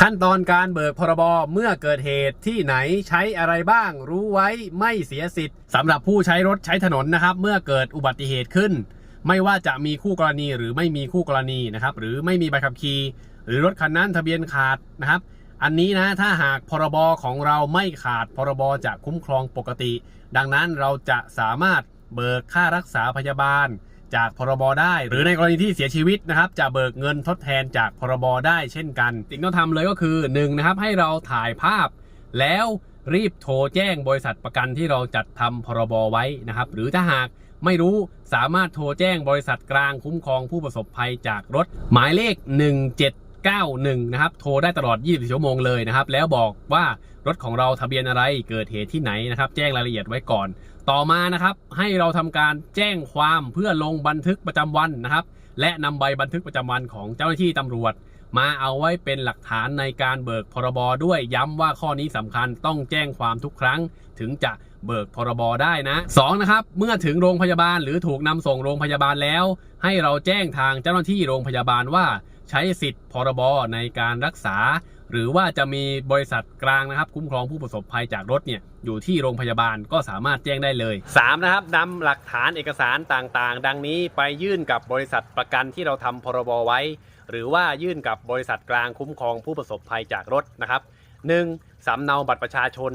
ขั้นตอนการเบิกพรบเมื่อเกิดเหตุที่ไหนใช้อะไรบ้าง รู้ไว้ไม่เสียสิทธิ์สำหรับผู้ใช้รถใช้ถนนนะครับ เมื่อเกิดอุบัติเหตุขึ้น ไม่ว่าจะมีคู่กรณีหรือไม่มีคู่กรณีนะครับหรือไม่มีใบขับขี่หรือรถคันนั้นทะเบียนขาดนะครับ อันนี้นะถ้าหากพรบของเราไม่ขาดพรบจะคุ้มครองปกติ ดังนั้นเราจะสามารถเบิกค่ารักษาพยาบาล จากพรบได้ หรือในกรณีที่เสียชีวิตนะครับจะเบิกเงินทดแทนจากพรบได้เช่นกัน สิ่งที่ต้องทำเลยก็คือ1นะครับให้เราถ่ายภาพ แล้วรีบโทรแจ้งบริษัทประกันที่เราจัดทำพรบไว้นะครับ หรือถ้าหากไม่รู้สามารถโทรแจ้งบริษัทกลางคุ้มครองผู้ประสบภัยจากรถ หมายเลข 91นะครับโทรได้ตลอด 24 ชั่วโมงเลยนะครับ แล้วบอกว่ารถของเราทะเบียนอะไรเกิดเหตุที่ไหนนะครับ แจ้งรายละเอียดไว้ก่อน ต่อมานะครับให้เราทำการแจ้งความเพื่อลงบันทึกประจำวันนะครับ และนำใบบันทึกประจำวันของเจ้าหน้าที่ตำรวจ มาเอาไว้เป็นหลักฐานในการเบิกพรบด้วยย้ำว่าข้อนี้สำคัญต้องแจ้งความทุกครั้ง ถึงจะเบิกพรบได้นะสองนะครับเมื่อถึงโรงพยาบาลหรือถูกนำส่งโรงพยาบาลแล้ว ให้เราแจ้งทางเจ้าหน้าที่โรงพยาบาลว่า ใช้สิทธิ์พรบในการรักษา หรือว่าจะมีบริษัทกลางนะครับ คุ้มครองผู้ประสบภัยจากรถเนี่ยอยู่ที่โรงพยาบาลก็สามารถแจ้งได้เลย 3. นะครับนำหลักฐานเอกสารต่างๆ ดังนี้ไปยื่นกับบริษัทประกันที่เราทำพรบไว้ หรือว่ายื่นกับบริษัทกลางคุ้มครองผู้ประสบภัยจากรถนะครับ 1. สำเนาบัตรประชาชน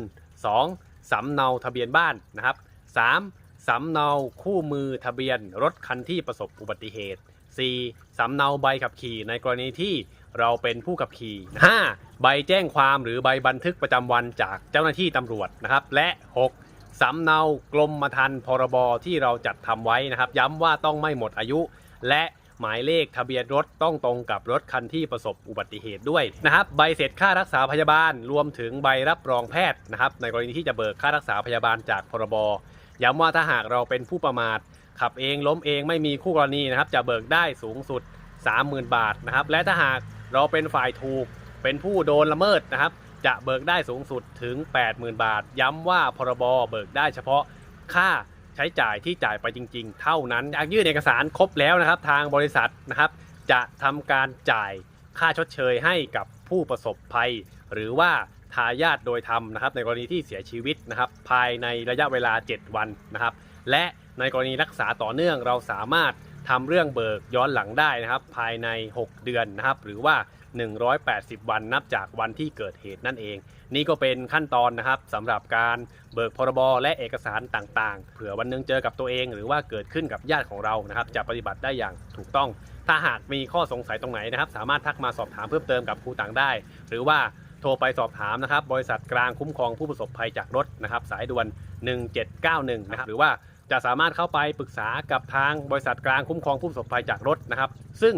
2. สำเนาทะเบียนบ้านนะครับ 3. สำเนาคู่มือทะเบียนรถคันที่ประสบอุบัติเหตุ 4. สำเนาใบขับขี่ในกรณีที่เราเป็นผู้ขับขี่ 5. ใบแจ้งความหรือใบบันทึกประจำวันจากเจ้าหน้าที่ตำรวจนะครับ และ 6. สำเนากรมธรรม์พรบที่เราจัดทำไว้นะครับ ย้ำว่าต้องไม่หมดอายุ และหมายเลขทะเบียนรถต้องตรงกับรถคันที่ประสบอุบัติเหตุด้วยนะครับ ใบเสร็จค่ารักษาพยาบาลรวมถึงใบรับรองแพทย์นะครับ ในกรณีที่จะเบิกค่ารักษาพยาบาลจากพรบ ย้ำว่าถ้าหากเราเป็นผู้ประมาท ขับเองล้มเองไม่มีคู่กรณีนะครับ จะเบิกได้สูงสุด 30,000 บาทนะครับ และถ้าหากเราเป็นฝ่ายถูก เป็นผู้โดนละเมิดนะครับ จะเบิกได้สูงสุดถึง 80,000 บาท ย้ำว่าพรบเบิกได้เฉพาะค่าใช้จ่ายที่จ่ายไปจริง ๆ เท่านั้นหากยื่นเอกสารครบแล้วนะครับ ทางบริษัทนะครับ จะทำการจ่ายค่าชดเชยให้กับผู้ประสบภัย หรือว่า ทายาทโดยธรรมนะครับ ในกรณีที่เสียชีวิตนะครับ ภายในระยะเวลา 7 วันนะครับ และในกรณีรักษาต่อเนื่องเราสามารถทำเรื่องเบิกย้อนหลังได้นะครับ ภายใน 6 เดือนนะครับ หรือว่า 180 วันนับจากวันที่เกิดเหตุนั่นเอง นี่ก็เป็นขั้นตอนนะครับสำหรับการเบิกพรบและเอกสารต่างๆ เผื่อวันหนึงเจอกับตัวเอง หรือว่าเกิดขึ้นกับญาติของเรานะครับ จะปฏิบัติได้อย่างถูกต้อง ถ้าหากมีข้อสงสัยตรงไหนนะครับ สามารถทักมาสอบถามเพิ่มเติมกับครูต่างได้ หรือว่า โทรไปสอบถามนะครับ บริษัทกลางคุ้มครองผู้ประสบภัยจากรถนะครับ สายด่วน 1791 นะครับ หรือว่าจะสามารถเข้าไปปรึกษากับทางบริษัทกลางคุ้มครองผู้ประสบภัยจากรถนะครับ ซึ่ง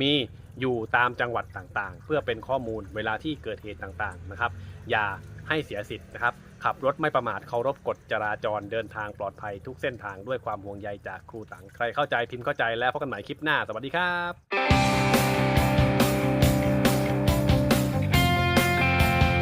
มีอยู่ตามจังหวัดต่างๆ เพื่อเป็นข้อมูลเวลาที่เกิดเหตุต่างๆนะครับ อย่าให้เสียสิทธิ์นะครับ ขับรถไม่ประมาทเคารพกฎจราจรเดินทางปลอดภัยทุกเส้นทางด้วยความห่วงใยจากครูตังใครเข้าใจพิมพ์เข้าใจแล้วพบกันใหม่คลิปหน้า สวัสดีครับ